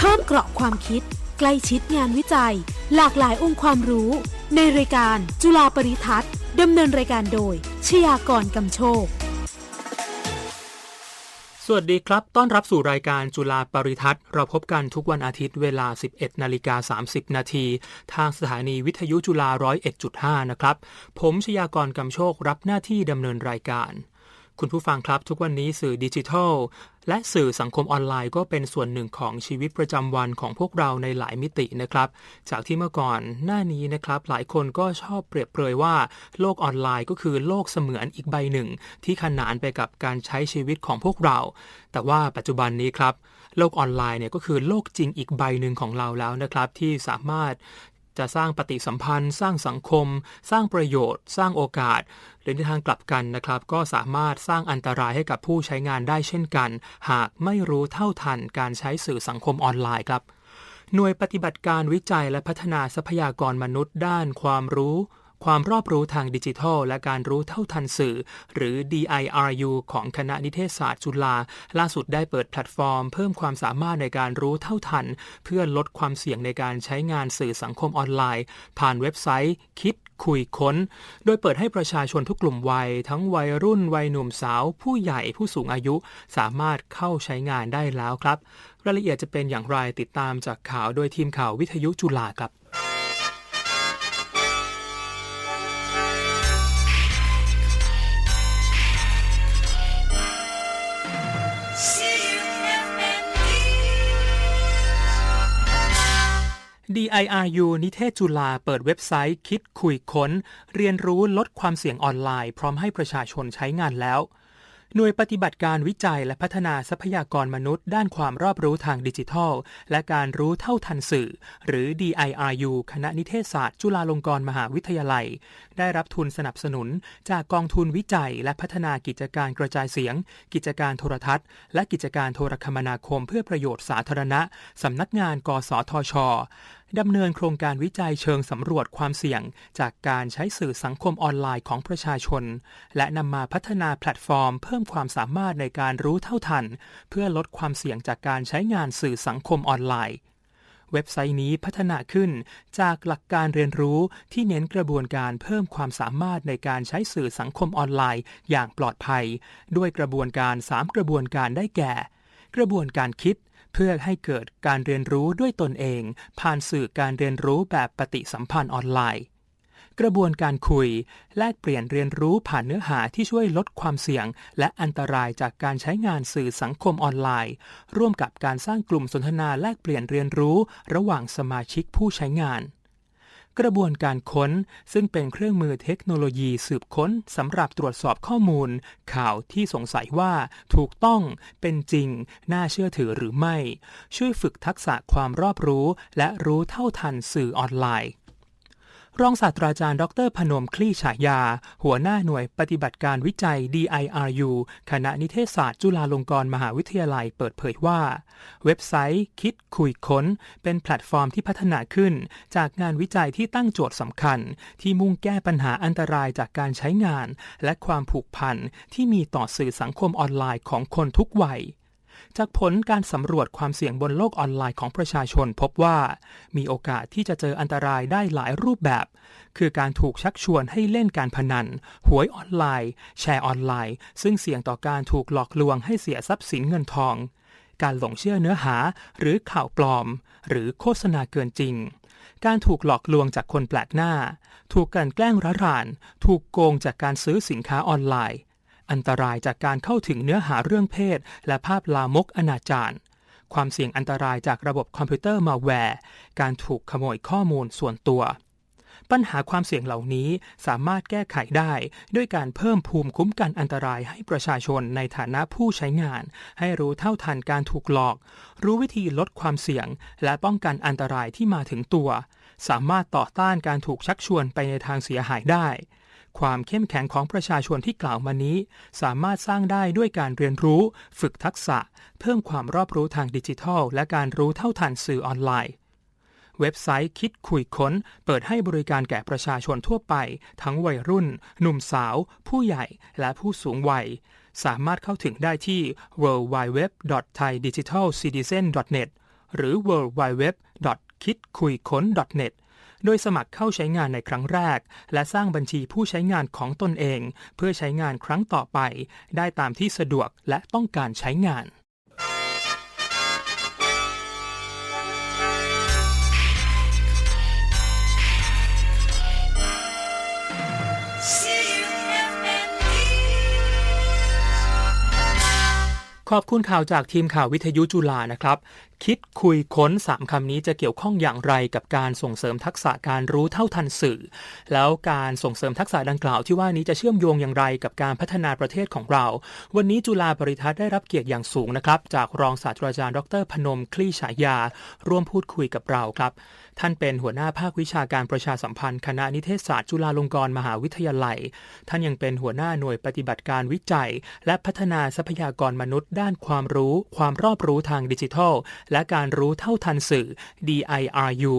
เพิ่มเกราะความคิด ใกล้ชิดงานวิจัย หลากหลายองค์ความรู้ ในรายการจุฬาปริทัศน์ดำเนินรายการโดย ชยากรกำโชค สวัสดีครับ ต้อนรับสู่รายการจุฬาปริทัศน์ เราพบกันทุกวันอาทิตย์เวลา 11 นาฬิกา 30 นาที ทางสถานีวิทยุจุฬา101.5 นะครับ ผมชยากรกำโชครับหน้าที่ดำเนินรายการ คุณผู้ฟังครับทุกวันนี้สื่อดิจิทัล และสื่อสังคมออนไลน์ก็เป็นส่วนหนึ่งของชีวิตประจำวันของพวกเราในหลายมิตินะครับ จากที่เมื่อก่อนหน้านี้นะครับ หลายคนก็ชอบเปรียบเปรยว่า โลกออนไลน์ก็คือโลกเสมือนอีกใบหนึ่ง ที่ขนานไปกับการใช้ชีวิตของพวกเรา แต่ว่าปัจจุบันนี้ครับโลกออนไลน์เนี่ยก็คือโลกจริงอีกใบหนึ่งของเราแล้วนะครับ ที่สามารถ จะสร้างปฏิสัมพันธ์ สร้างสังคม สร้างประโยชน์ สร้างโอกาส หรือในทางกลับกันนะครับ ก็สามารถสร้างอันตรายให้กับผู้ใช้งานได้เช่นกัน หากไม่รู้เท่าทันการใช้สื่อสังคมออนไลน์ครับหน่วยปฏิบัติการวิจัยและพัฒนาทรัพยากรมนุษย์ด้านความรู้ ความรอบรู้ทางดิจิทัล และการรู้เท่าทันสื่อ หรือ DIRU ของคณะนิเทศศาสตร์จุฬาล่าสุดได้เปิดแพลตฟอร์ม เพิ่มความสามารถในการรู้เท่าทัน เพื่อลดความเสี่ยงในการใช้งานสื่อสังคมออนไลน์ ผ่านเว็บไซต์คิดคุยค้น โดยเปิดให้ประชาชนทุกกลุ่มวัย ทั้งวัยรุ่น วัยหนุ่มสาว ผู้ใหญ่ผู้สูงอายุสามารถเข้าใช้งานได้แล้วครับ รายละเอียดจะเป็นอย่างไรติดตามจากข่าวโดยทีมข่าววิทยุจุฬาครับ DIRU นิเทศจุฬาเปิดเว็บไซต์คิดคุยค้น เรียนรู้ลดความเสี่ยงออนไลน์ พร้อมให้ประชาชนใช้งานแล้ว หน่วยปฏิบัติการวิจัยและพัฒนาทรัพยากรมนุษย์ ด้านความรอบรู้ทางดิจิทัล และการรู้เท่าทันสื่อ หรือ DIRU คณะนิเทศศาสตร์จุฬาลงกรณ์มหาวิทยาลัย ได้รับทุนสนับสนุน จากกองทุนวิจัยและพัฒนากิจการกระจายเสียง กิจการโทรทัศน์ และกิจการโทรคมนาคมเพื่อประโยชน์สาธารณะสำนักงาน กสทช ดำเนินโครงการวิจัยเชิงสำรวจความเสี่ยง จากการใช้สื่อสังคมออนไลน์ของประชาชน และนำมาพัฒนาแพลตฟอร์ม เพิ่มความสามารถในการรู้เท่าทัน เพื่อลดความเสี่ยงจากการใช้งานสื่อสังคมออนไลน์ เว็บไซต์นี้พัฒนาขึ้นจากหลักการเรียนรู้ที่เน้นกระบวนการเพิ่มความสามารถในการใช้สื่อสังคมออนไลน์ อย่างปลอดภัย ด้วยกระบวนการ 3 กระบวนการได้แก่ กระบวนการคิด พื่อให้เกิดการเรียนรู้ด้วยตนเอง ผ่านสื่อการเรียนรู้แบบปฏิสัมพันธ์ออนไลน์ กระบวนการคุย แลกเปลี่ยนเรียนรู้ผ่านเนื้อหาที่ช่วยลดความเสี่ยง และอันตรายจากการใช้งานสื่อสังคมออนไลน์ ร่วมกับการสร้างกลุ่มสนทนาแลกเปลี่ยนเรียนรู้ ระหว่างสมาชิกผู้ใช้งาน กระบวนการค้น ซึ่งเป็นเครื่องมือเทคโนโลยีสืบค้นสำหรับตรวจสอบข้อมูล ข่าวที่สงสัยว่าถูกต้องเป็นจริง น่าเชื่อถือหรือไม่ ช่วยฝึกทักษะความรอบรู้ และรู้เท่าทันสื่อออนไลน์ รองศาสตราจารย์ ดรพนมคลี่ฉายา หัวหน้าหน่วยปฏิบัติการวิจัย DIRU คณะนิเทศศาสตร์จุฬาลงกรณ์มหาวิทยาลัยเปิดเผยว่า เว็บไซต์คิดคุยค้น เป็นแพลตฟอร์มที่พัฒนาขึ้น จากงานวิจัยที่ตั้งโจทย์สำคัญ ที่มุ่งแก้ปัญหาอันตรายจากการใช้งาน และความผูกพันที่มีต่อสื่อสังคมออนไลน์ของคนทุกวัย จากผลการสำรวจความเสี่ยงบนโลกออนไลน์ของประชาชนพบว่า มีโอกาสที่จะเจออันตรายได้หลายรูปแบบ คือการถูกชักชวนให้เล่นการพนัน หวยออนไลน์ แชร์ออนไลน์ ซึ่งเสี่ยงต่อการถูกหลอกลวงให้เสียทรัพย์สินเงินทอง การหลงเชื่อเนื้อหาหรือข่าวปลอม หรือโฆษณาเกินจริงการถูกหลอกลวงจากคนแปลกหน้า ถูกกลันแกล้งระราน ถูกโกงจากการซื้อสินค้าออนไลน์ อันตรายจากการเข้าถึงเนื้อหาเรื่องเพศ และภาพลามกอนาจารความเสี่ยงอันตรายจากระบบคอมพิวเตอร์มาแวร์ การถูกขโมยข้อมูลส่วนตัว ปัญหาความเสี่ยงเหล่านี้สามารถแก้ไขได้ด้วยการเพิ่มภูมิคุ้มกันอันตรายให้ประชาชนในฐานะผู้ใช้งาน ให้รู้เท่าทันการถูกหลอก รู้วิธีลดความเสี่ยง และป้องกันอันตรายที่มาถึงตัว สามารถต่อต้านการถูกชักชวนไปในทางเสียหายได้ ความเข้มแข็งของประชาชนที่กล่าวมานี้ สามารถสร้างได้ด้วยการเรียนรู้ ฝึกทักษะ เพิ่มความรอบรู้ทางดิจิทัล และการรู้เท่าทันสื่อออนไลน์ เว็บไซต์คิดคุยค้น เปิดให้บริการแก่ประชาชนทั่วไป ทั้งวัยรุ่น หนุ่มสาว ผู้ใหญ่และผู้สูงวัย สามารถเข้าถึงได้ที่ www.thaidigitalcitizen.net หรือ w w w k i d k u i k o n n e t โดยสมัครเข้าใช้งานในครั้งแรก และสร้างบัญชีผู้ใช้งานของตนเอง เพื่อใช้งานครั้งต่อไป ได้ตามที่สะดวกและต้องการใช้งานขอบคุณข่าวจากทีมข่าววิทยุจุฬานะครับ คิดคุยค้น 3คำนี้จะเกี่ยวข้องอย่างไรกับการส่งเสริมทักษะการรู้เท่าทันสื่อ แล้วการส่งเสริมทักษะดังกล่าวที่ว่านี้จะเชื่อมโยงอย่างไรกับการพัฒนาประเทศของเรา วันนี้จุฬาบริทัศน์ได้รับเกียรติอย่างสูงนะครับ จากรองศาสตราจารย์ดร พนมคลี่ฉายา ร่วมพูดคุยกับเราครับ ท่านเป็นหัวหน้าภาควิชาการประชาสัมพันธ์ คณะนิเทศศาสตร์จุฬาลงกรณ์มหาวิทยาลัย ท่านยังเป็นหัวหน้าหน่วยปฏิบัติการวิจัย และพัฒนาทรัพยากรมนุษย์ ด้านความรู้ ความรอบรู้ทางดิจิทัลและการรู้เท่าทันสื่อ DIRU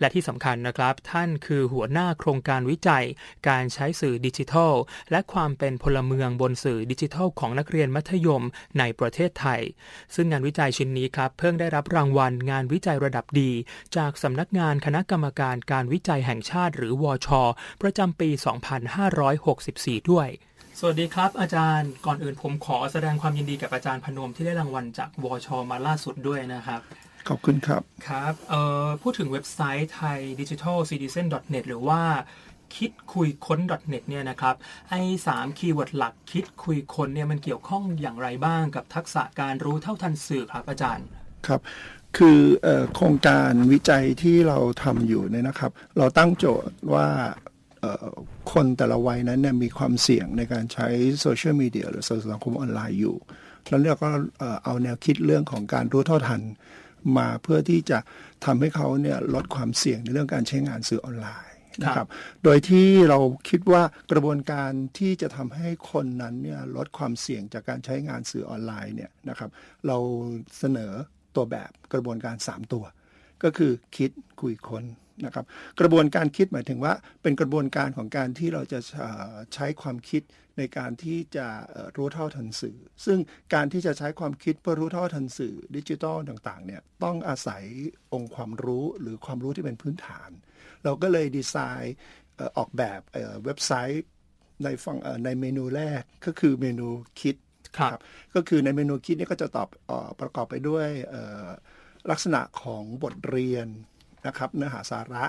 และที่สำคัญนะครับ ท่านคือหัวหน้าโครงการวิจัย การใช้สื่อดิจิทัล และความเป็นพลเมืองบนสื่อดิจิทัล ของนักเรียนมัธยมในประเทศไทย ซึ่งงานวิจัยชิ้นนี้ครับ เพิ่งได้รับรางวัลงานวิจัยระดับดี จากสำนักงานคณะกรรมการการวิจัยแห่งชาติ หรือวชประจำปี 2564 ด้วย สวัสดีครับอาจารย์ก่อนอื่นผมขอแสดงความยินดีกับอาจารย์พนมที่ได้รางวัลจากวชมาล่าสุดด้วยนะครับ ขอบคุณครับครับเอ่อพูดถึงเว็บไซต์ไทย digital citizen net หรือว่าคิดคุยค้น net เนี่ยนะครับไอ้สามคีย์เวิร์ดหลักคิดคุยค้นเนี่ยมันเกี่ยวข้องอย่างไรบ้างกับทักษะการรู้เท่าทันสื่อครับอาจารย์ครับคือเออโครงการวิจัยที่เราทำอยู่เนี่ยนะครับ เราตั้งโจทย์ว่าเอ่อ คนแต่ละวัยนั้นเนี่ยมีความเสี่ยงในการใช้โซเชียลมีเดียหรือสื่อสังคมออนไลน์อยู่ แล้วเราก็เอ่อเอาแนวคิดเรื่องของการรู้เท่าทัน มาเพื่อที่จะทำให้เขาเนี่ยลดความเสี่ยงในเรื่องการใช้งานสื่อออนไลน์นะครับ โดยที่เราคิดว่ากระบวนการที่จะทำให้คนนั้นเนี่ยลดความเสี่ยงจากการใช้งานสื่อออนไลน์เนี่ยนะครับ เราเสนอตัวแบบกระบวนการ 3 ตัว ก็คือคิดคุยค้นนะครับกระบวนการคิดหมายถึงว่าเป็นกระบวนการของการที่เราจะเอ่อใช้ความคิดในการที่จะเอ่อรู้เท่าทันสื่อ ซึ่งการที่จะใช้ความคิดเพื่อรู้เท่าทันสื่อดิจิทัลต่างๆเนี่ยต้องอาศัยองค์ความรู้หรือความรู้ที่เป็นพื้นฐาน เราก็เลยดีไซน์เอ่อออกแบบเอ่อเว็บไซต์ในฝั่งเอ่อในเมนูแรกก็คือเมนูคิดครับก็คือในเมนูคิดเนี่ยก็จะตอบเออประกอบไปด้วยเอ่อลักษณะของบทเรียน นะครับเนื้อหาสาระ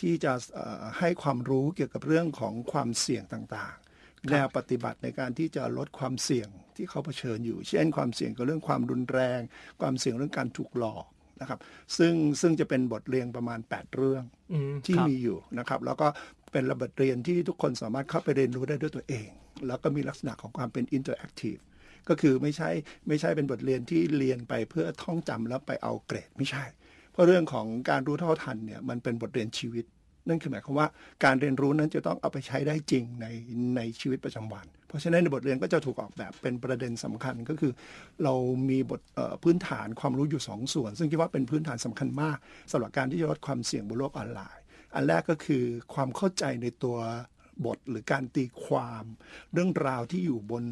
ที่จะเอ่อให้ความรู้เกี่ยวกับเรื่องของความเสี่ยงต่างๆ แนวปฏิบัติในการที่จะลดความเสี่ยงที่เขาเผชิญอยู่ เช่น ความเสี่ยงกับเรื่องความรุนแรง ความเสี่ยงเรื่องการถูกหลอกนะครับซึ่งซึ่งจะเป็นบทเรียนประมาณ 8 เรื่องอืมที่ครับมีอยู่นะครับแล้วก็เป็นระบบเรียนที่ทุกคนสามารถเข้าไปเรียนรู้ได้ด้วยตัวเอง แล้วก็มีลักษณะของความเป็นอินเตอร์แอคทีฟก็คือไม่ใช่ไม่ใช่เป็นบทเรียนที่เรียนไปเพื่อท่องจำแล้วไปเอาเกรดไม่ใช่ เรื่องของการรู้เท่าทันเนี่ยมันเป็นบทเรียนชีวิต นั่นคือหมายความว่าการเรียนรู้นั้นจะต้องเอาไปใช้ได้จริงในในชีวิตประจำวัน เพราะฉะนั้นในบทเรียนก็จะถูกออกแบบเป็นประเด็นสำคัญก็คือ เรามีบทพื้นฐานความรู้อยู่สองส่วน ซึ่งคิดว่าเป็นพื้นฐานสำคัญมากสำหรับการที่จะลดความเสี่ยงบนโลกออนไลน์ อันแรกก็คือความเข้าใจในตัว บทหรือการตีความเรื่องราวที่อยู่บน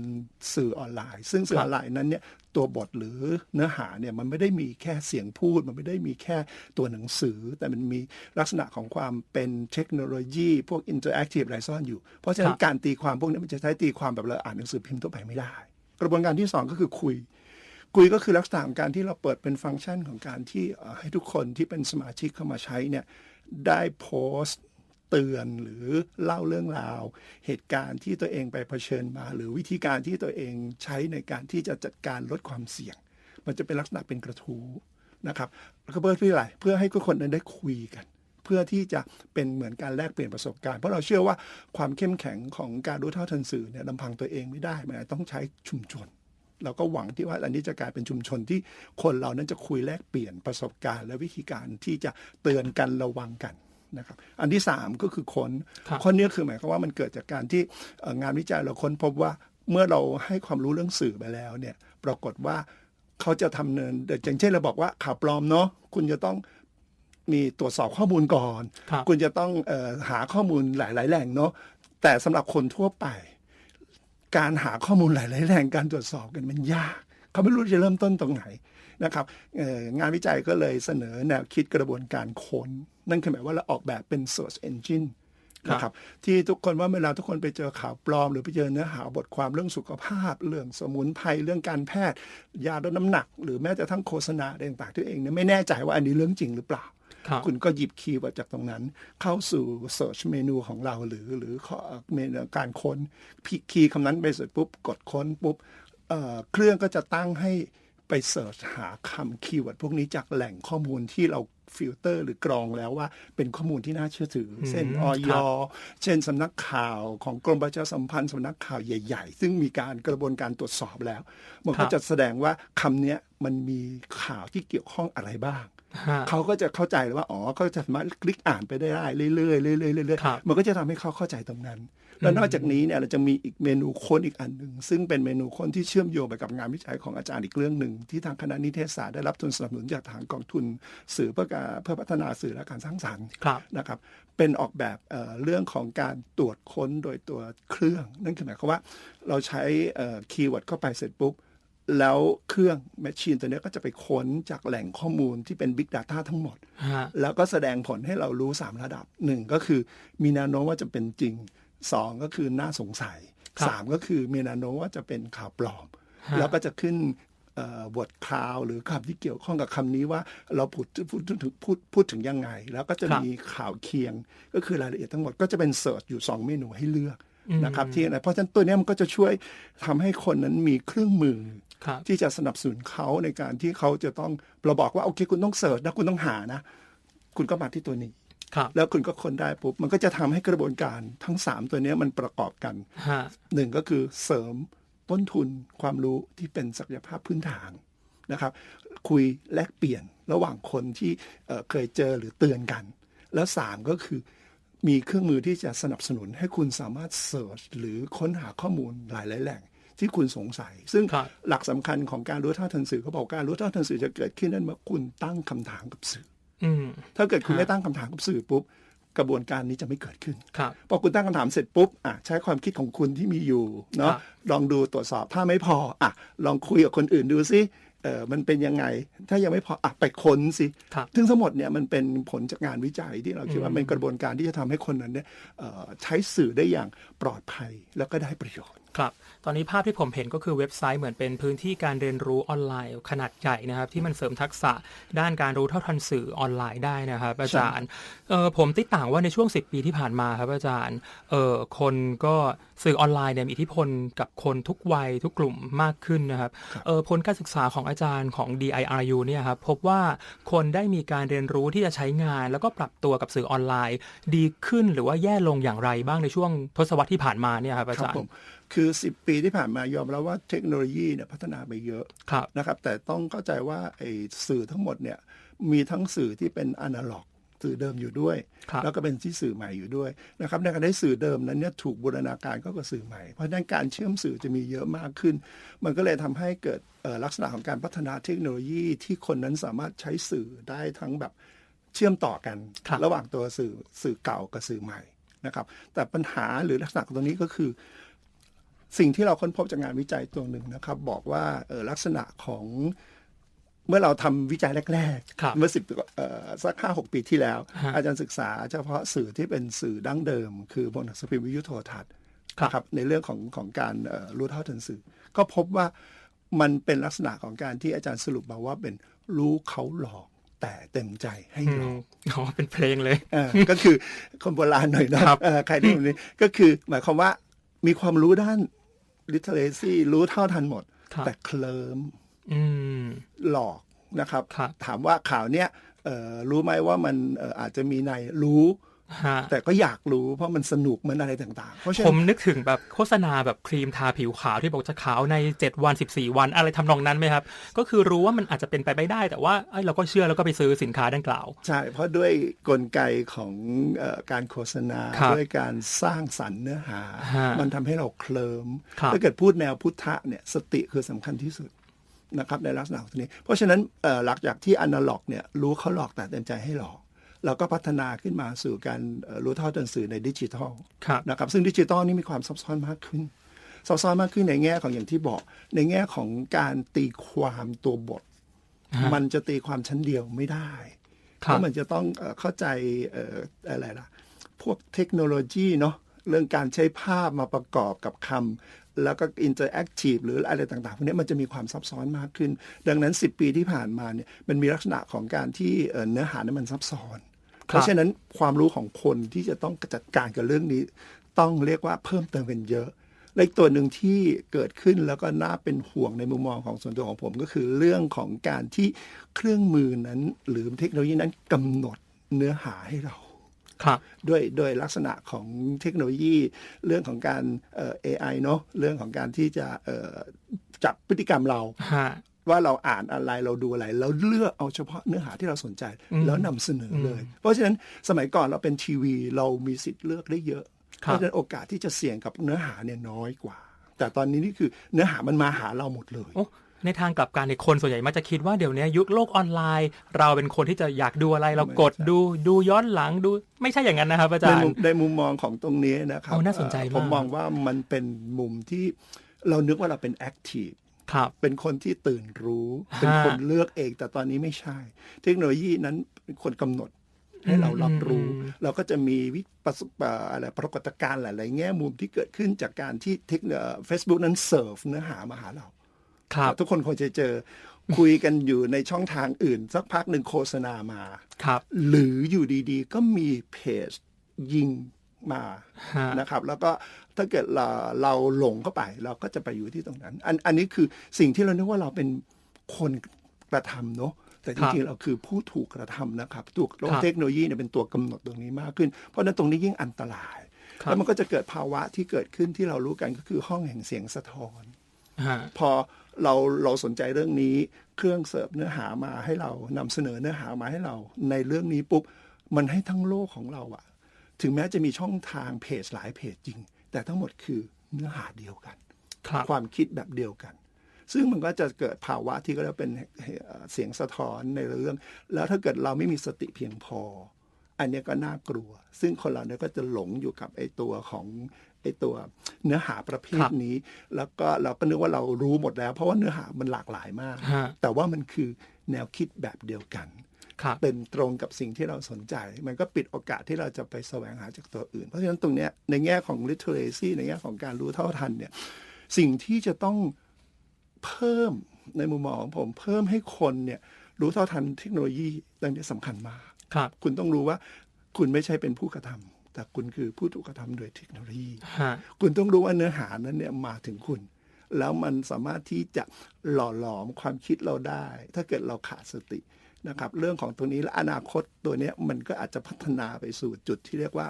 สื่อออนไลน์ ซึ่งสื่อออนไลน์นั้นเนี่ยตัวบทหรือเนื้อหาเนี่ยมันไม่ได้มีแค่เสียงพูด มันไม่ได้มีแค่ตัวหนังสือ แต่มันมีลักษณะของความเป็นเทคโนโลยี พวกอินเตอร์แอคทีฟอะไรซ่อนอยู่ เพราะฉะนั้นการตีความพวกนี้มันจะใช้ตีความแบบเราอ่านหนังสือพิมพ์ทั่วไปไม่ได้ กระบวนการที่สองก็คือคุยคุยก็คือลักษณะของการที่เราเปิดเป็นฟังก์ชันของการที่ให้ทุกคนที่เป็นสมาชิกเข้ามาใช้เนี่ยได้โพสต์ เตือนหรือเล่าเรื่องราว เหตุการณ์ที่ตัวเองไปเผชิญมา หรือวิธีการที่ตัวเองใช้ในการที่จะจัดการลดความเสี่ยง มันจะเป็นลักษณะเป็นกระทู้นะครับแล้วก็เพื่อเพื่ออะไรเพื่อให้ทุกคนนั้นได้คุยกัน เพื่อที่จะเป็นเหมือนการแลกเปลี่ยนประสบการณ์เพราะเราเชื่อว่าความเข้มแข็งของการรู้เท่าทันสื่อเนี่ยลำพังตัวเองไม่ได้มันต้องใช้ชุมชนเราก็หวังที่ว่าอันนี้จะกลายเป็นชุมชนที่คนเรานั้นจะคุยแลกเปลี่ยนประสบการณ์ และวิธีการที่จะเตือนกันระวังกัน นะครับอันที่สามก็คือค้นครับค้นเนี่ยคือหมายความว่ามันเกิดจากการที่เอ่องานวิจัยเราค้นพบว่าเมื่อเราให้ความรู้เรื่องสื่อไปแล้วเนี่ยปรากฏว่าเขาจะทำเนินอย่างเช่นเราบอกว่าข่าวปลอมเนาะคุณจะต้องมีตรวจสอบข้อมูลก่อนครับคุณจะต้องเออหาข้อมูลหลาย ๆ แหล่งเนาะแต่สำหรับคนทั่วไป การหาข้อมูลหลาย ๆ แหล่งการตรวจสอบกันมันยาก เขาไม่รู้จะเริ่มต้นตรงไหน นะครับเอ่องานวิจัยก็เลยเสนอแนวคิดกระบวนการค้น นั่นคือหมายว่าเราออกแบบเป็น search engine นะครับที่ทุกคนว่าเวลาทุกคนไปเจอข่าวปลอม หรือไปเจอเนื้อหาบทความเรื่องสุขภาพ เรื่องสมุนไพรเรื่องการแพทย์ ยาลดน้ำหนัก หรือแม้แต่ทั้งโฆษณาอะไรต่างๆที่เองเนี่ยไม่แน่ใจว่าอันนี้เรื่องจริงหรือเปล่าครับคุณก็หยิบคีย์เวิร์ดจากตรงนั้น เข้าสู่ Search เมนูของเราหรือหรือข้อเมนูการค้นพิคีย์คำนั้นไปเสร็จปุ๊บกดค้นปุ๊บเอ่อเครื่องก็จะตั้งให้ ไปเสิร์ชหาคำคีย์เวิร์ดพวกนี้จากแหล่งข้อมูลที่เราฟิลเตอร์หรือกรองแล้วว่าเป็นข้อมูลที่น่าเชื่อถืออเช่นออยครับเช่นสำนักข่าวของกรมประชาสัมพันธ์สำนักข่าวใหญ่ ๆ ซึ่งมีการกระบวนการตรวจสอบแล้ว มันครัก็บจะแสดงว่าคำเนี้ยมันมีข่าวที่เกี่ยวข้องอะไรบ้างฮะเขาก็จะเข้าใจเลยว่า อ๋อเขาจะสามารถคลิกอ่านไปได้เรื่อยๆเรื่อยๆเรื่อยครับๆมันก็จะทำให้เขาเข้าใจตรงนั้น แล้วนอกจากนี้เนี่ยเราจะมีอีกเมนูค้นอีกอันหนึ่งซึ่งเป็นเมนูค้นที่เชื่อมโยงไปกับงานวิจัยของอาจารย์อีกเรื่องหนึ่งที่ทางคณะนิเทศศาสตร์ได้รับทุนสนับสนุนจากทางกองทุนสื่อเพื่อการเพื่อพัฒนาสื่อและการสร้างสรรค์ครับนะครับเป็นออกแบบเอ่อเรื่องของการตรวจค้นโดยตัวเครื่อง นั่นคือหมายความว่าเราใช้คีย์เวิร์ดเข้าไปเสร็จปุ๊บแล้วเครื่องแมชชีนตัวเนี้ยก็จะไปค้นจากแหล่งข้อมูลที่เป็น Big Data ทั้งหมดฮะแล้วก็แสดงผลให้เรารู้ 3 ระดับหนึ่งก็คือมีแนวโน้มว่าจะเป็นจริง สองก็คือน่าสงสัยครับสามก็คือมีแนวโน้มว่าจะเป็นข่าวปลอม แล้วก็จะขึ้นเอ่อบทคลาวหรือคำที่เกี่ยวข้องกับคำนี้ว่าเราพูดพูดถึงพูดพูดถึงยังไง แล้วก็จะครับมีข่าวเคียง ก็คือรายละเอียดทั้งหมดก็จะเป็นเสิร์ชอยู่ 2 เมนูให้เลือกนะครับที่อะไรเพราะฉะนั้นตัวเนี้ยมันก็จะช่วยทำให้คนนั้นมีเครื่องมือครับที่จะสนับสนุนเขาในการที่เขาจะต้องเราบอกว่า โอเค คุณต้องเสิร์ชนะ คุณต้องหานะ คุณก็มาที่ตัวนี้ครับ แล้วคุณก็ค้นได้ปุ๊บ มันก็จะทำให้กระบวนการทั้ง 3 ตัวเนี้ยมันประกอบกันฮะหนึ่งก็คือเสริมต้นทุนความรู้ที่เป็นศักยภาพพื้นฐานนะครับ คุยแลกเปลี่ยนระหว่างคนที่เอ่อเคยเจอหรือเตือนกัน แล้วสามก็คือมีเครื่องมือที่จะสนับสนุนให้คุณสามารถเสิร์ชหรือค้นหาข้อมูลหลายๆแหล่งที่คุณสงสัย ซึ่งครับหลักสำคัญของการรู้เท่าทันสื่อเขาบอกการรู้เท่าทันสื่อจะเกิดขึ้นนั่นเมื่อคุณตั้งคำถามกับสื่ออืม ถ้าเกิดคุณฮะไม่ตั้งคำถามกับสื่อปุ๊บกระบวนการนี้จะไม่เกิดขึ้นครับพอคุณตั้งคำถามเสร็จปุ๊บอะใช้ความคิดของคุณที่มีอยู่เนาะครับลองดูตรวจสอบถ้าไม่พออะลองคุยกับคนอื่นดูซิเออมันเป็นยังไง ถ้ายังไม่พออะไปค้นสิครับซึ่งทั้งหมดเนี่ยมันเป็นผลจากงานวิจัยที่เราคิดว่าเป็นกระบวนการที่จะทำให้คนนั้นเนี่ยเอ่อใช้สื่อได้อย่างปลอดภัยแล้วก็ได้ประโยชน์ ครับ ตอนนี้ภาพที่ผมเห็นก็คือเว็บไซต์เหมือนเป็นพื้นที่การเรียนรู้ออนไลน์ขนาดใหญ่นะครับ ที่มันเสริมทักษะด้านการรู้เท่าทันสื่อออนไลน์ได้นะครับ อาจารย์เออผมติดต่างว่าในช่วง 10 ปีที่ผ่านมาครับอาจารย์เออคนก็สื่อออนไลน์เนี่ยมีอิทธิพลกับคนทุกวัยทุกกลุ่มมากขึ้นนะครับเออผลการศึกษาของอาจารย์ของ DIRU เนี่ยครับพบว่าคนได้มีการเรียนรู้ที่จะใช้งาน แล้วก็ปรับตัวกับสื่อออนไลน์ ดีขึ้นหรือว่าแย่ลงอย่างไรบ้างในช่วงทศวรรษที่ผ่านมาเนี่ยครับอาครับจารผย์ม คือ 10 ปีที่ผ่านมายอมแล้วว่าเทคโนโลยีเนี่ยพัฒนาไปเยอะครับนะครับ แต่ต้องเข้าใจว่าไอ้สื่อทั้งหมดเนี่ยมีทั้งสื่อที่เป็นอนาล็อกสื่อเดิมอยู่ด้วยครับแล้วก็เป็นที่สื่อใหม่อยู่ด้วยนะครับในการได้สื่อเดิมนั้นเนี่ยถูกบูรณาการก็กับสื่อใหม่ เพราะฉะนั้นการเชื่อมสื่อจะมีเยอะมากขึ้น มันก็เลยทำให้เกิดเอ่อลักษณะของการพัฒนาเทคโนโลยีที่คนนั้นสามารถใช้สื่อได้ทั้งแบบเชื่อมต่อกันครับระหว่างตัวสื่อสื่อเก่ากับสื่อใหม่นะครับแต่ปัญหาหรือลักษณะของตรงนี้ก็คือ สิ่งที่เราค้นพบจากงานวิจัยตัวหนึ่งนะครับ บอกว่าเอ่อลักษณะของเมื่อเราทำวิจัยแรกครับๆเมื่อสิบสักห้าหกปีที่แล้วฮะอาจารย์ศึกษาเฉพาะสื่อที่เป็นสื่อดั้งเดิม คือบนหนังสือพิมพ์วิทยุโทรทัศน์ครับนะครับในเรื่องของของการเอ่อรู้เท่าทันสื่อ ก็พบว่ามันเป็นลักษณะของการที่อาจารย์สรุปมาว่าเป็นรู้เขาหลอกแต่เต็มใจให้อืหลมอกอ๋อเป็นเพลงเลยเออก็คือคนโบราณหน่อยนะครับเออใครที่แบบนี้ก็คือหมายความว่า มีความรู้ด้าน literacy รู้เท่าทันหมดครับแต่เคลิมอืมหลอกนะครับครับ ถามว่าข่าวเนี้ยเอ่อรู้ไหมว่ามันเอ่ออาจจะมีในรู้ฮะ แต่ก็อยากรู้เพราะมันสนุกเหมือนอะไรต่างๆ เพราะฉะผนั้มนนึกถึงแบบโฆษณาแบบครีมทาผิวขาวที่บอกจะขาวใน 7 วัน 14 วันอะไรทำนองนั้นไหมครับ ก็คือรู้ว่ามันอาจจะเป็นไปไม่ได้ แต่ว่าเอ้ยเราก็เชื่อแล้วก็ไปซื้อสินค้าดังกล่าว ใช่ เพราะด้วยกลไกของเออการโฆษณาครับด้วยการสร้างสรรค์เนื้อหาฮะมันทำให้เราเคลิมครับถ้าเกิดพูดแนวพุทธะเนี่ยสติคือสำคัญที่สุดนะครับในลักษณะของตัวนี้ เพราะฉะนั้นเอ่อหลักจากที่อนาล็อกเนี่ยรู้เขาหลอกแต่เต็มใจให้หลอก เราก็พัฒนาขึ้นมาสู่การเอ่อรู้เท่าทันสื่อในดิจิทัลครับนะครับซึ่งดิจิตอลนี่มีความซับซ้อนมากขึ้นซับซ้อนมากขึ้นในแง่ของอย่างที่บอก ในแง่ของการตีความตัวบทฮะมันจะตีความชั้นเดียวไม่ได้คเพรับราะมันจะต้องเอ่อเข้าใจเอ่ออะไรล่ะพวกเทคโนโลยีเนาะเรื่องการใช้ภาพมาประกอบกับคำแล้วก็อินเตอร์แอคทีฟหรืออะไรต่างๆพวกนี้มันจะมีความซับซ้อนมากขึ้น ดังนั้น 10 ปีที่ผ่านมาเนี่ยมันมีลักษณะของการที่เอ่อเนื้อหานั้นมันซับซ้อน เพราะฉะนั้นความรู้ของคนที่จะต้องจัดการกับเรื่องนี้ ต้องเรียกว่าเพิ่มเติมกันเยอะและอีกตัวหนึ่งที่เกิดขึ้นแล้วก็น่าเป็นห่วงในมุมมองของส่วนตัวของผมก็คือเรื่องของการที่เครื่องมือนั้น หรือเทคโนโลยีนั้นกำหนดเนื้อหาให้เราครับด้วยด้วยลักษณะของเทคโนโลยีเรื่องของการเอ่อ AI เนาะเรื่องของการที่จะเอ่อจับพฤติกรรมเราฮะ ว่าเราอ่านอะไรเราดูอะไร แล้วเลือกเอาเฉพาะเนื้อหาที่เราสนใจอืมแล้วนำเสนอเลย เพราะฉะนั้นสมัยก่อนเราเป็นทีวีเรามีสิทธิ์เลือกได้เยอะ เพครับราะฉะนั้นโอกาสที่จะเสี่ยงกับเนื้อหาเนี่ยน้อยกว่า แต่ตอนนี้นี่คือเนื้อหามันมาหาเราหมดเลยโอ้ในทางกลับกันในยคนส่วนใหญ่มักจะคิดว่าเดี๋ยวนี้ยุคโลกออนไลน์ เราเป็นคนที่จะอยากดูอะไรเรากดดูดูย้อนหลังดู ไม่ใช่อย่างนั้นนะครับอาในจารมุย์มในมุมมองของตรงนี้นะครับโอ้น่าสนใจมากผมมองว่ามันเป็นมุมที่เรานึกว่าเราเป็นแอคทีฟ ครับเป็นคนที่ตื่นรู้ฮะเป็นคนเลือกเอง แต่ตอนนี้ไม่ใช่ เทคโนโลยีนั้นเป็นคนกำหนดให้เรารับรู้อืมเราก็จะมีวิประสบเอ่ออะไรปรากฏการณ์หลาย ๆ แง่มุมที่เกิดขึ้นจากการที่เทคโนเฟซบุ๊กนั้นเสิร์ฟเนื้อหามาหาเรา ครับ ทุกคนคงจะเจอคุยกันอยู่ในช่องทางอื่น สักพักหนึ่งโฆษณามา ครับ หรืออยู่ดี ๆ ก็มีเพจยิง มาฮะนะครับ แล้วก็ถ้าเกิดเราเราหลงเข้าไป เราก็จะไปอยู่ที่ตรงนั้น อันอันนี้คือสิ่งที่เรานึกว่าเราเป็นคนกระทำเนาะแต่จริงๆเราคือผู้ถูกกระทำนะครับถูกครับเทคโนโลยีเนี่ยเป็นตัวกำหนดตรงนี้มากขึ้น เพราะฉะนั้นตรงนี้ยิ่งอันตรายครับแล้วมันก็จะเกิดภาวะที่เกิดขึ้นที่เรารู้กันก็คือห้องแห่งเสียงสะท้อนฮะพอเราเราสนใจเรื่องนี้เครื่องเสิร์ฟเนื้อหามาให้เรานำเสนอเนื้อหามาให้เราในเรื่องนี้ปุ๊บมันให้ทั้งโลกของเราอะ ถึงแม้จะมีช่องทางเพจหลายเพจจริง แต่ทั้งหมดคือเนื้อหาเดียวกันครับความคิดแบบเดียวกัน ซึ่งมันก็จะเกิดภาวะที่ก็เรียกว่าเป็นเอ่อเสียงสะท้อนในเรื่อง แล้วถ้าเกิดเราไม่มีสติเพียงพอ อันเนี้ยก็น่ากลัว ซึ่งคนเราเนี่ยก็จะหลงอยู่กับไอ้ตัวของไอ้ตัวเนื้อหาประเภทครับนี้ แล้วก็เราก็นึกว่าเรารู้หมดแล้ว เพราะว่าเนื้อหามันหลากหลายมากฮะแต่ว่ามันคือแนวคิดแบบเดียวกันครับ เป็นตรงกับสิ่งที่เราสนใจ มันก็ปิดโอกาสที่เราจะไปแสวงหาจากตัวอื่น เพราะฉะนั้นตรงเนี้ยในแง่ของ literacy ในแง่ของการรู้เท่าทันเนี่ยสิ่งที่จะต้องเพิ่มในมุมมองของผมเพิ่มให้คนเนี่ยรู้เท่าทันเทคโนโลยีตรงนี้สำคัญมากครับ คุณต้องรู้ว่าคุณไม่ใช่เป็นผู้กระทำแต่คุณคือผู้ถูกกระทำโดยเทคโนโลยีฮะคุณต้องรู้ว่าเนื้อหานั้นเนี่ยมาถึงคุณ แล้วมันสามารถที่จะหล่อหลอมความคิดเราได้ ถ้าเกิดเราขาดสติ นะครับเรื่องของตรงนี้และอนาคตตัวเนี้ยมันก็อาจจะพัฒนาไปสู่จุดที่เรียกว่า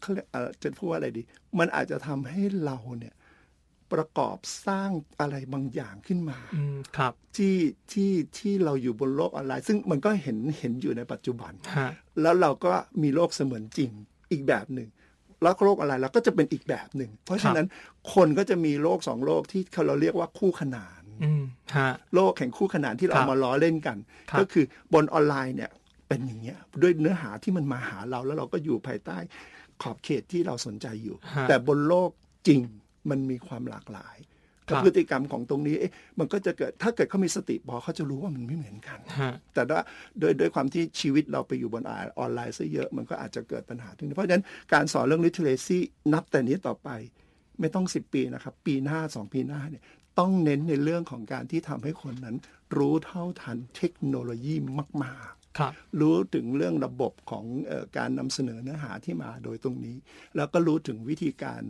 เขาเรียกเอ่อจะพูดว่าอะไรดี มันอาจจะทำให้เราเนี่ยประกอบสร้างอะไรบางอย่างขึ้นมาอืมครับที่ที่ที่เราอยู่บนโลกออนไลน์ ซึ่งมันก็เห็นเห็นอยู่ในปัจจุบันฮะแล้วเราก็มีโลกเสมือนจริงอีกแบบหนึ่งแล้วโลกออนไลน์เราก็จะเป็นอีกแบบหนึ่ง เพราะฉะนั้นคนก็จะมีโลกสองโลกที่เราเรียกว่าคู่ขนานอืมฮะ โลกแห่งคู่ขนานที่เราครับเอามาล้อเล่นกันครับก็คือบนออนไลน์เนี่ยเป็นอย่างเงี้ยด้วยเนื้อหาที่มันมาหาเราแล้วเราก็อยู่ภายใต้ขอบเขตที่เราสนใจอยู่ฮะแต่บนโลกจริงมันมีความหลากหลายครับพฤติกรรมของตรงนี้เอ๊ะมันก็จะเกิดถ้าเกิดเขามีสติพอเขาจะรู้ว่ามันไม่เหมือนกันฮะแต่ว่าโดยด้วยความที่ชีวิตเราไปอยู่บนออนไลน์ซะเยอะมันก็อาจจะเกิดปัญหาตรงนี้เพราะฉะนั้นการสอนเรื่อง literacy นับแต่นี้ต่อไป ไม่ต้อง 10 ปีนะครับ ปีหน้า 2 ปีหน้าเนี่ย ต้องเน้นในเรื่องของการที่ทำให้คนนั้น รู้เท่าทันเทคโนโลยีมาก ๆครับรู้ถึงเรื่องระบบของเออการนำเสนอเนื้อหาที่มาโดยตรงนี้ แล้วก็รู้ถึงวิธีการ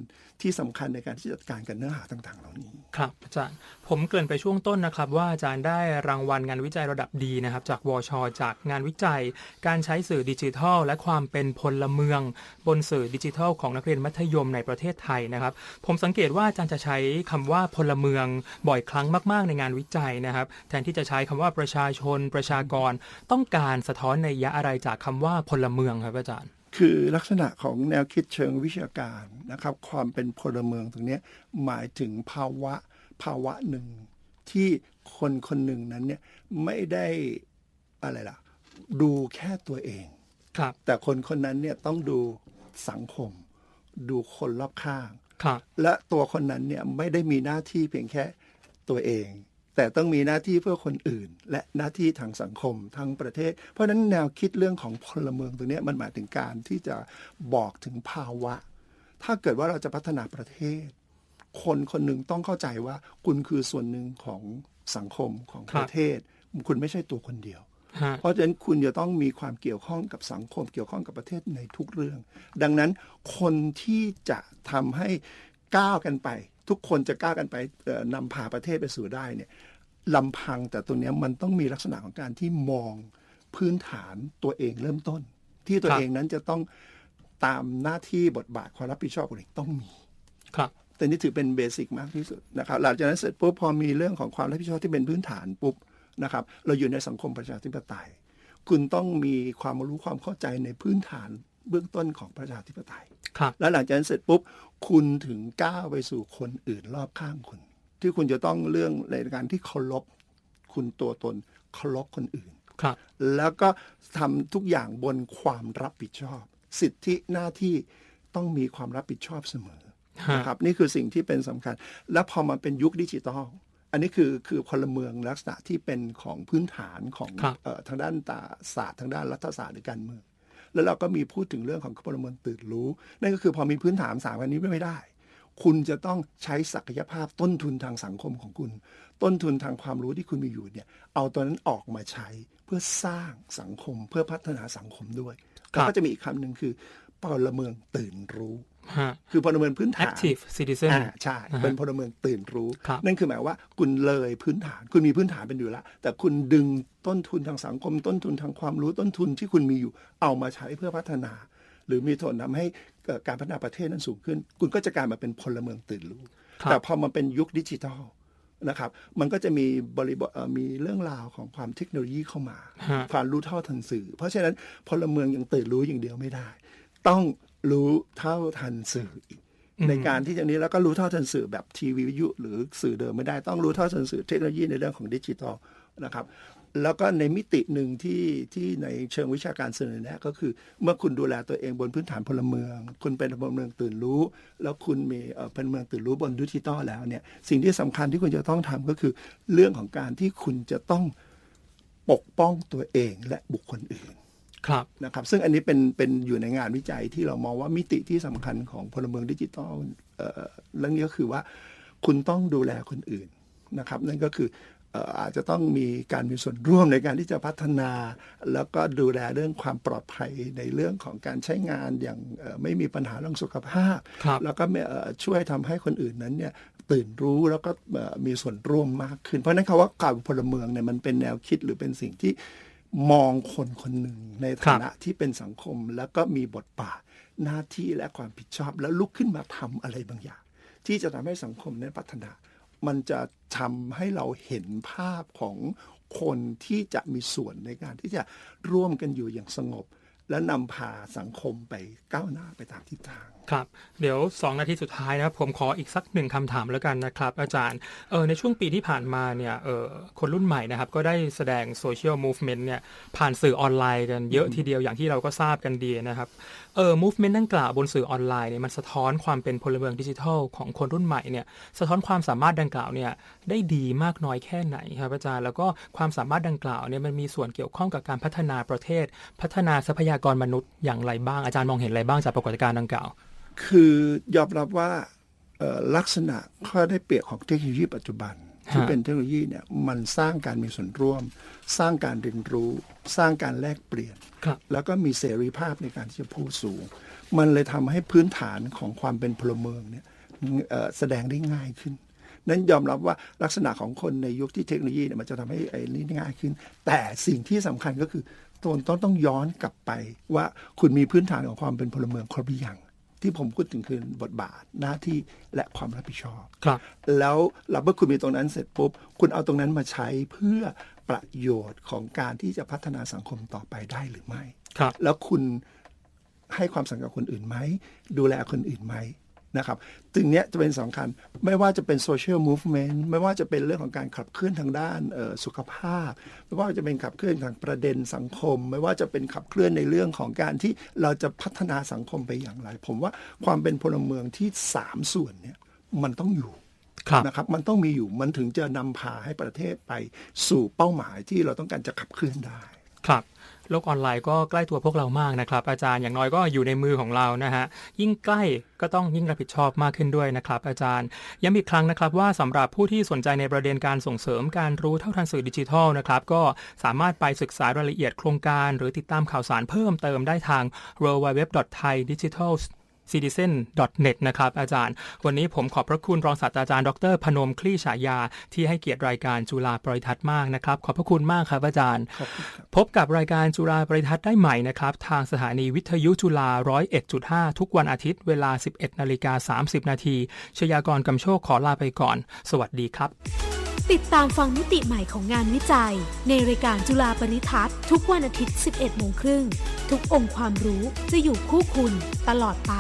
ที่สำคัญในการที่จัดการกับเนื้อหาต่าง ๆ เหล่านี้ ครับอาจารย์ผมเกริ่นไปช่วงต้นนะครับ ว่าอาจารย์ได้รางวัลงานวิจัยระดับดีนะครับ จากวช จากงานวิจัย การใช้สื่อดิจิทัล และความเป็นพลเมือง บนสื่อดิจิทัล ของนักเรียนมัธยมในประเทศไทยนะครับ ผมสังเกตว่าอาจารย์จะใช้คำว่าพลเมืองบ่อยครั้งมาก ๆ ในงานวิจัยนะครับ แทนที่จะใช้คำว่าประชาชน ประชากร ต้องการสะท้อนในยะอะไรจากคำว่าพลเมืองครับอาจารย์ คือลักษณะของแนวคิดเชิงวิชาการนะครับ ความเป็นพลเมืองตรงเนี้ยหมายถึงภาวะภาวะหนึ่ง ที่คนคนหนึ่งนั้นเนี่ยไม่ได้อะไรล่ะ ดูแค่ตัวเองครับ แต่คนคนนั้นเนี่ยต้องดูสังคม ดูคนรอบข้างครับและตัวคนนั้นเนี่ยไม่ได้มีหน้าที่เพียงแค่ตัวเอง แต่แต่ต้องมีหน้าที่เพื่อคนอื่น และหน้าที่ทางสังคมทั้งประเทศ เพราะฉะนั้นแนวคิดเรื่องของพลเมืองตรงเนี้ยมันหมายถึงการที่จะบอกถึงภาวะ ถ้าเกิดว่าเราจะพัฒนาประเทศ คนคนหนึ่งต้องเข้าใจว่าคุณคือส่วนหนึ่งของสังคมของครับประเทศ คุณไม่ใช่ตัวคนเดียวฮะเพราะฉะนั้นคุณจะต้องมีความเกี่ยวข้องกับสังคมเกี่ยวข้องกับประเทศในทุกเรื่อง ดังนั้นคนที่จะทำให้ก้าวกันไป ทุกคนจะก้าวกันไปเอ่อนำพาประเทศไปสู่ได้เนี่ย ลำพังแต่ตัวเนี้ยมันต้องมีลักษณะของการที่มองพื้นฐานตัวเองเริ่มต้น ที่ตัวครับ เองนั้นจะต้องตามหน้าที่บทบาทความรับผิดชอบของตัวเองต้องมี ครับ แต่นี่ถือเป็นเบสิกมากที่สุดนะครับหลังจากนั้นเสร็จปุ๊บพอมีเรื่องของความรับผิดชอบที่เป็นพื้นฐานปุ๊บนะครับเราอยู่ในสังคมประชาธิปไตย คุณต้องมีความรู้ความเข้าใจในพื้นฐานเบื้องต้นของประชาธิปไตย ครับ แล้วหลังจากนั้นเสร็จปุ๊บ คุณถึงก้าวไปสู่คนอื่นรอบข้างคุณ ที่คุณจะต้องเรื่องในการที่เคารพคุณตัวตนเคารพคนอื่นครับ แล้วก็ทำทุกอย่างบนความรับผิดชอบ สิทธิหน้าที่ต้องมีความรับผิดชอบเสมอฮะนะครับนี่คือสิ่งที่เป็นสำคัญ แล้วพอมันเป็นยุคดิจิตอลอันนี้คือคือพลเมืองลักษณะที่เป็นของพื้นฐานของครับเอ่อทางด้านตาศาสตร์ทางด้านรัฐศาสตร์หรือการเมือง แล้วเราก็มีพูดถึงเรื่องของพลเมืองตื่นรู้ นั่นก็คือพอมีพื้นฐานสามอันนี้ไม่ได้ คุณจะต้องใช้ศักยภาพต้นทุนทางสังคมของคุณ ต้นทุนทางความรู้ที่คุณมีอยู่เนี่ย เอาตัวนั้นออกมาใช้เพื่อสร้างสังคมเพื่อพัฒนาสังคมด้วยครับแล้วก็จะมีอีกคำหนึ่งคือพลเมืองตื่นรู้ฮะคือพลเมืองพื้นฐาน active citizen อ่าใช่อ่าฮะเป็นพลเมืองตื่นรู้ครับนั่นคือหมายว่าคุณเลยพื้นฐาน คุณมีพื้นฐานเป็นอยู่แล้ว แต่คุณดึงต้นทุนทางสังคม ต้นทุนทางความรู้ต้นทุนที่คุณมีอยู่ เอามาใช้เพื่อพัฒนา หรือมีผลทำให้เกิดการพัฒนาประเทศนั้นสูงขึ้น คุณก็จะกลายมาเป็นพลเมืองตื่นรู้ครับแต่พอมาเป็นยุคดิจิทัลนะครับ มันก็จะมีบริบทเอ่อมีเรื่องราวของความเทคโนโลยีเข้ามาฮะความรู้เท่าทันสื่อ เพราะฉะนั้นพลเมืองยังตื่นรู้อย่างเดียวไม่ได้ ต้องรู้เท่าทันสื่ออีกอืมในการที่จะนี้แล้วก็รู้เท่าทันสื่อแบบทีวีวิทยุหรือสื่อเดิมไม่ได้ต้องรู้เท่าทันสื่อเทคโนโลยีในเรื่องของดิจิทัลนะครับ แล้วก็ในมิติหนึ่งที่ที่ในเชิงวิชาการเสนอแนะก็คือ เมื่อคุณดูแลตัวเองบนพื้นฐานพลเมือง คุณเป็นพลเมืองตื่นรู้ แล้วคุณมีเอ่อพลเมืองตื่นรู้บนดิจิทัลแล้วเนี่ยสิ่งที่สำคัญที่คุณจะต้องทำก็คือ เรื่องของการที่คุณจะต้องปกป้องตัวเองและบุคคลอื่นครับนะครับซึ่งอันนี้เป็นเป็นอยู่ในงานวิจัยที่เรามองว่ามิติที่สำคัญของพลเมืองดิจิทัลเอ่อเรื่องนี้ก็คือว่า คุณต้องดูแลคนอื่นนะครับ นั่นก็คือเอ่ออาจจะต้องมีการมีส่วนร่วมในการที่จะพัฒนา แล้วก็ดูแลเรื่องความปลอดภัยในเรื่องของการใช้งานอย่างเอ่อไม่มีปัญหาเรื่องสุขภาพครับแล้วก็เอ่อช่วยทำให้คนอื่นนั้นเนี่ยตื่นรู้แล้วก็เอ่อมีส่วนร่วมมากขึ้น เพราะฉะนั้นคำว่าการเป็นพลเมืองเนี่ยมันเป็นแนวคิดหรือเป็นสิ่งที่มองคนคนหนึ่งในฐานะที่เป็นสังคม แล้วก็มีบทบาทหน้าที่และความผิดชอบ แล้วลุกขึ้นมาทำอะไรบางอย่าง ที่จะทำให้สังคมนั้นพัฒนา มันจะทำให้เราเห็นภาพของคนที่จะมีส่วนในการที่จะร่วมกันอยู่อย่างสงบ และนำพาสังคมไปก้าวหน้าไปตามทิศทางครับเดี๋ยว 2 นาทีสุดท้ายนะครับผมขออีกสักหนึ่งคำถามแล้วกันนะครับอาจารย์เออในช่วงปีที่ผ่านมาเนี่ยเออคนรุ่นใหม่นะครับก็ได้แสดงโซเชียลมูฟเมนต์เนี่ยผ่านสื่อออนไลน์กันเยอะทีเดียวอย่างที่เราก็ทราบกันดีนะครับเออมูฟเมนต์ดังกล่าวบนสื่อออนไลน์เนี่ยมันสะท้อนความเป็นพลเมืองดิจิทัลของคนรุ่นใหม่เนี่ยสะท้อนความสามารถดังกล่าวเนี่ยได้ดีมากน้อยแค่ไหนครับอาจารย์แล้วก็ความสามารถดังกล่าวเนี่ยมันมีส่วนเกี่ยวข้องกับการพัฒนาประเทศ พัฒนาทรัพยากรมนุษย์อย่างไรบ้างอาจารย์มองเห็นอะไรบ้างจากปรากฏการณ์ดังกล่าว คือยอมรับว่าเอ่อลักษณะข้อได้เปรียบของเทคโนโลยีปัจจุบันที่ฮะเป็นเทคโนโลยีเนี่ยมันสร้างการมีส่วนร่วม สร้างการเรียนรู้ สร้างการแลกเปลี่ยนครับแล้วก็มีเสรีภาพในการที่จะพูดสูง มันเลยทำให้พื้นฐานของความเป็นพลเมืองเนี่ยเอ่อแสดงได้ง่ายขึ้น นั้นยอมรับว่าลักษณะของคนในยุคที่เทคโนโลยีเนี่ยมันจะทำให้ไอ้นี่ง่ายขึ้น แต่สิ่งที่สำคัญก็คือตนต้องต้องย้อนกลับไปว่าคุณมีพื้นฐานของความเป็นพลเมืองครบหรือยัง ที่ผมพูดถึงคือบทบาทหน้าที่และความรับผิดชอบครับ แล้วหลังเมื่อคุณมีตรงนั้นเสร็จปุ๊บ คุณเอาตรงนั้นมาใช้เพื่อประโยชน์ของการที่จะพัฒนาสังคมต่อไปได้หรือไม่ครับ แล้วคุณให้ความสำคัญกับคนอื่นไหม ดูแลคนอื่นไหม นะครับจึงเนี้ยจะเป็นสำคัญ ไม่ว่าจะเป็นโซเชียลมูฟเมนต์ไม่ว่าจะเป็นเรื่องของการขับเคลื่อนทางด้านเอ่อสุขภาพ ไม่ว่าจะเป็นขับเคลื่อนทางประเด็นสังคม ไม่ว่าจะเป็นขับเคลื่อนในเรื่องของการที่เราจะพัฒนาสังคมไปอย่างไร ผมว่าความเป็นพลเมืองที่สามส่วนเนี่ยมันต้องอยู่ครับนะครับมันต้องมีอยู่มันถึงจะนำพาให้ประเทศไปสู่เป้าหมายที่เราต้องการจะขับเคลื่อนได้ครับ โลกออนไลน์ก็ใกล้ตัวพวกเรามากนะครับอาจารย์อย่างน้อยก็อยู่ในมือของเรานะฮะยิ่งใกล้ก็ต้องยิ่งรับผิดชอบมากขึ้นด้วยนะครับอาจารย์ย้ำอีกครั้งนะครับว่าสำหรับผู้ที่สนใจในประเด็นการส่งเสริมการรู้เท่าทันสื่อดิจิทัลนะครับก็สามารถไปศึกษารายละเอียดโครงการ หรือติดตามข่าวสารเพิ่มเติมได้ทาง www.thaidigital citizen.net นะครับอาจารย์ วันนี้ผมขอบพระคุณรองศาสตราจารย์ ดร พนมคลี่ฉายา ที่ให้เกียรติรายการจุฬาปริทัศน์มากนะครับ ขอบพระคุณมากครับอาจารย์ขอบคุณครับพบกับรายการจุฬาปริทัศน์ได้ใหม่นะครับ ทางสถานีวิทยุจุฬา101.5 ทุกวันอาทิตย์เวลา 11นาฬิกา30 นาทีชยากรกำโชคขอลาไปก่อน สวัสดีครับ ติดตามฟังมิติใหม่ของงานวิจัย ในรายการจุฬาปริทัศน์ทุกวันอาทิตย์ 11 โมงครึ่ง ทุกองค์ความรู้จะอยู่คู่คุณตลอดไป